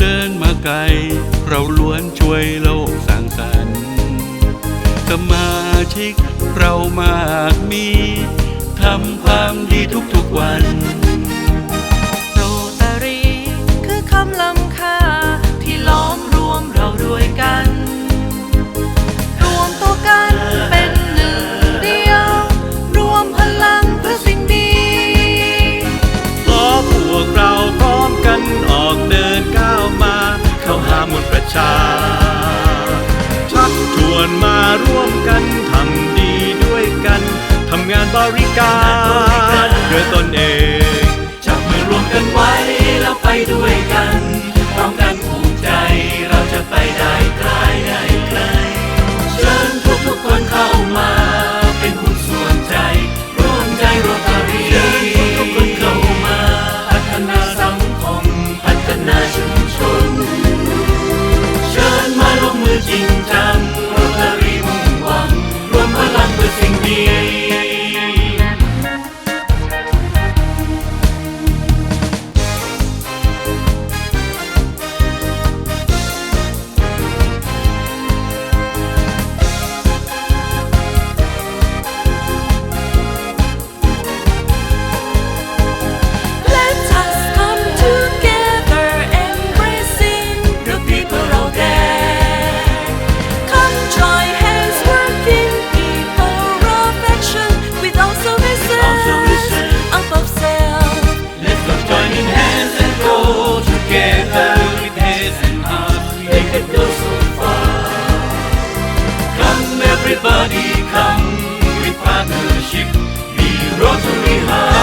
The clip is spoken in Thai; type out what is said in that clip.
เดินมาไกล เราล้วนช่วยโลกสร้างสรรค์ สมาชิกเรามากมี ทำความดีทุกๆวัน วนมาร่วมกันทำดีด้วยกันทำงานบริการด้วยตนเอง จับมือรวมกันไว้แล้วไปด้วยกันพร้อมกันผูกใจเราจะไปได้ไกลได้ไกลเชิญทุกทุกคนเข้ามาเป็นหุ้นส่วนใจ ร่วมใจโรตารีเชิญทุกๆคนเข้ามา พัฒนาสังคมพัฒนาชุมชน เชิญมาลงมือจริงจัง Everybody come with partnership. Be Rotary High.